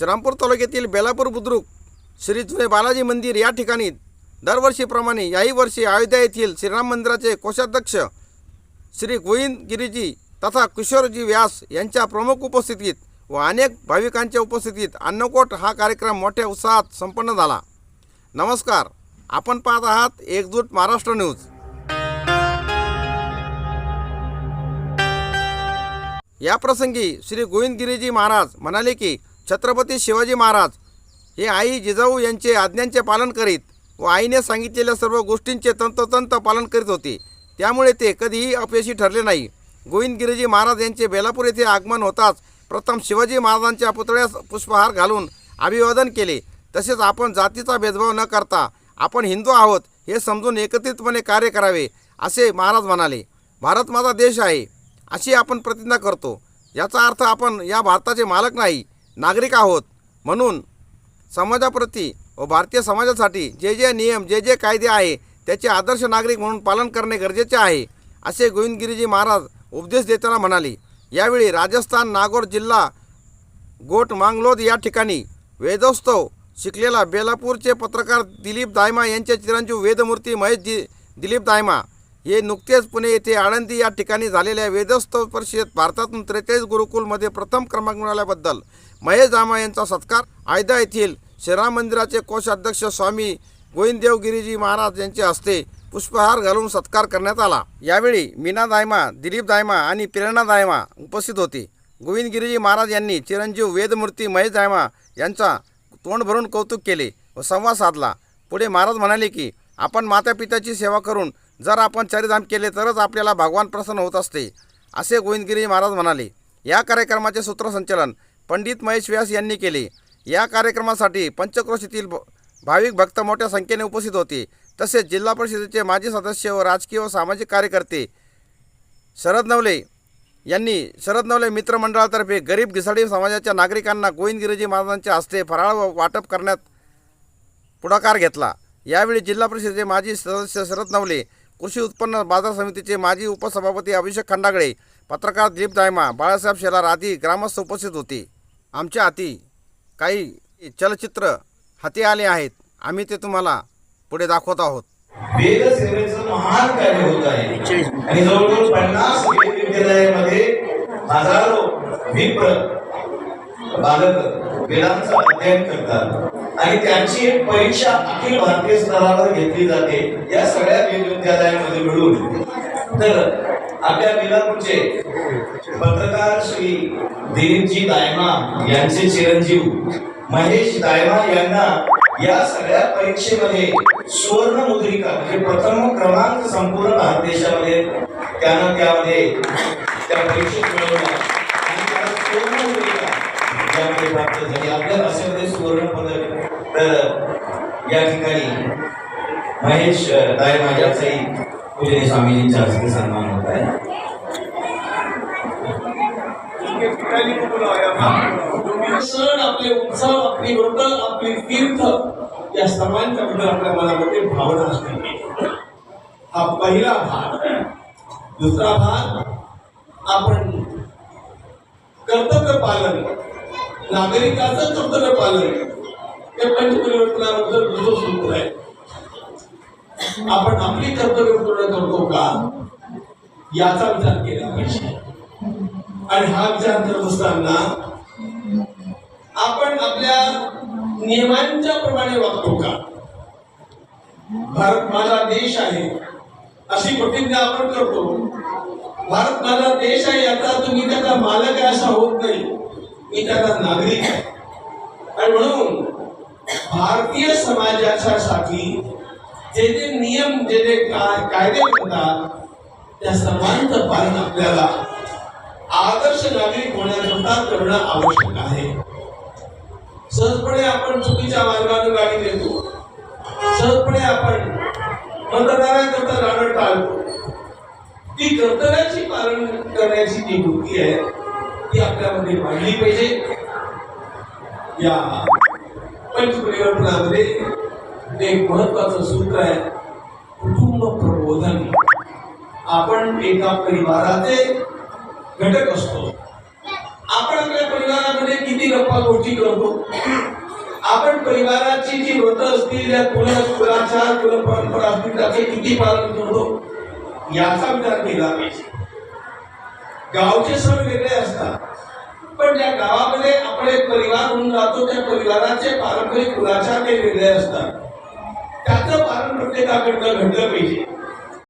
श्रीरामपूर तालुक्यातील बेलापूर बुद्रुक श्री जुने बालाजी मंदिर या ठिकाणी दरवर्षीप्रमाणे याही वर्षी अयोध्या येथील श्रीराम मंदिराचे कोषाध्यक्ष श्री गोविंद गिरीजी तथा किशोरजी व्यास यांच्या प्रमुख उपस्थितीत व अनेक भाविकांच्या उपस्थितीत अन्नकोट हा कार्यक्रम मोठ्या उत्साहात संपन्न झाला. नमस्कार. आपण पाहत आहात एकजूट महाराष्ट्र न्यूज. या प्रसंगी श्री गोविंदगिरीजी महाराज म्हणाले की छत्रपती शिवाजी महाराज हे आई जिजाऊ यांचे आज्ञांचे पालन करीत व आईने सांगितलेल्या सर्व गोष्टींचे तंतोतंत पालन करीत होते. त्यामुळे ते कधीही अपयशी ठरले नाही. गोविंदगिरीजी महाराज यांचे बेलापूर येथे आगमन होताच प्रथम शिवाजी महाराजांच्या पुतळ्यास पुष्पहार घालून अभिवादन केले. तसेच आपण जातीचा भेदभाव न करता आपण हिंदू आहोत हे समजून एकत्रितपणे कार्य करावे असे महाराज म्हणाले. भारत माझा देश आहे अशी आपण प्रतिज्ञा करतो. याचा अर्थ आपण या भारताचे मालक नाही नागरिक आहोत. म्हणून समाजाप्रती व भारतीय समाजासाठी जे जे नियम जे जे कायदे आहे त्याचे आदर्श नागरिक म्हणून पालन करणे गरजेचे आहे असे गोविंदगिरीजी महाराज उपदेश देताना म्हणाले. यावेळी राजस्थान नागौर जिल्हा गोट मांगलोद या ठिकाणी वेदोत्सव शिकलेला बेलापूरचे पत्रकार दिलीप दायमा यांचे चिरंजीव वेदमूर्ती महेश दि दिलीप दायमा हे नुकतेच पुणे येथे आळंदी या ठिकाणी झालेल्या वेदोत्सव परिषदेत भारतातून त्रेचाळीस गुरुकुलमध्ये प्रथम क्रमांक मिळाल्याबद्दल महेश दामा यांचा सत्कार. आयदा येथील श्रीराम मंदिराचे कोषाध्यक्ष स्वामी गोविंददेव गिरीजी महाराज यांचे हस्ते पुष्पहार घालून सत्कार करण्यात आला. यावेळी मीना दायमा दिलीप दायमा आणि प्रेरणा दायमा उपस्थित होते. गोविंद गिरीजी महाराज यांनी चिरंजीव वेदमूर्ती महेश दायमा यांचा तोंड भरून कौतुक केले व संवाद साधला. पुढे महाराज म्हणाले की आपण मातापित्याची सेवा करून जर आपण चारिधाम केले तरच आपल्याला भगवान प्रसन्न होत असते असे गोविंदगिरी महाराज म्हणाले. या कार्यक्रमाचे सूत्रसंचलन पंडित महेश व्यास यांनी केले. या कार्यक्रमासाठी पंचक्रोश येथील भाविक भक्त मोठ्या संख्येने उपस्थित होते. तसेच जिल्हा परिषदेचे माजी सदस्य व राजकीय व सामाजिक कार्यकर्ते शरद नवले यांनी शरद नवले मित्रमंडळातर्फे गरीब घिसाडी समाजाच्या नागरिकांना गोविंदगिरीजी महाराजांच्या हस्ते फराळ व वाटप करण्यात पुढाकार घेतला. यावेळी जिल्हा परिषदेचे माजी सदस्य शरद नवले कृषी उत्पन्न बाजार समितीचे माजी उपसभापती अभिषेक खंडागळे पत्रकार दिलीप दायमा बाळासाहेब शेलार आदी ग्रामस्थ उपस्थित होते. आमच्या हाती काही चलचित्र हाती आले आहेत. आम्ही ते तुम्हाला पुढे दाखवत आहोत. वेद सेवेचं महान कार्य होत आहे. आणि जवळजवळ पन्नास विद्यालयामध्ये हजारो विप्र बालक वेदांचं अध्ययन करतात. आणि त्यांची एक परीक्षा अखिल भारतीय स्तरावर घेतली जाते या सगळ्या विद्यालयामध्ये मिळून. तर आपल्या वेदापूरचे पत्रकार श्री दिलीपजी दायमा यांचे चिरंजीव. महेश दायमा यांना या सगळ्या परीक्षेमध्ये सुवर्ण मुद्रिका म्हणजे प्रथम क्रमांक संपूर्ण भारत देशामध्ये त्यानं त्यामध्ये त्या परीक्षेत मिळवल्या आणि त्याला सुवर्ण मुद्रिका ज्यामध्ये प्राप्त झाली. आपल्या भाषेमध्ये सुवर्ण पदक. तर या ठिकाणी महेश दायमा यांचाही पूजनी स्वामीजींच्या हस्ते सन्मान होत आहे. सण आपले उत्सव आपली व्रत आपली तीर्थ या सर्वांच्या बद्दल आपल्या मनामध्ये भावना असते. हा पहिला भाग. दुसरा भाग आपण कर्तव्य पालन नागरिकाचं कर्तव्य पालन हे पंचपरिवर्तनाबद्दल दुसरं सूत्र आहे. आपण आपली कर्तव्य का याचा विचार केला पाहिजे. आणि हा विचार करत असताना आपण आपल्या नियमांच्या प्रमाणे वागतो का? भारत माझा देश आहे अशी प्रतिज्ञा आपण करतो. भारत माझा देश आहे याचा अर्थ मी त्याचा मालक आहे असा होत नाही. मी त्याचा नागरिक आहे. आणि म्हणून भारतीय समाजाच्या साठी जे जे नियम जे जे कायदे म्हणतात त्या सर्वांचं पालन आपल्याला आदर्श नागरिक होण्याकरता करणं आवश्यक आहे. सहजपणे आपण चुकीच्या मार्गाने गाडी देतो सहजपणे आपण मतदाराकरता जाणं टाळतो. ती कर्तव्याची पालन करण्याची जी वृत्ती आहे ती आपल्यामध्ये वाढली पाहिजे. या पंचपरिवर्तनामध्ये एक महत्वाचं सूत्र आहे कुटुंब प्रबोधन. आपण एका परिवाराचे घटक असतो. आपण आपल्या परिवारामध्ये किती गप्पा गोष्टी करतो? आपण परिवाराची जी व्रत असतील या कुल कुलाचार कुल परंपरा असतील त्याचे किती पालन करतो? याचा विचार केला पाहिजे. गावचे सण वेगळे असतात. पण ज्या गावामध्ये आपण एक परिवार होऊन जातो त्या परिवाराचे पारंपरिक कुलाचार ते वेगळे असतात. पालन प्रत्येकाकडनं घडलं पाहिजे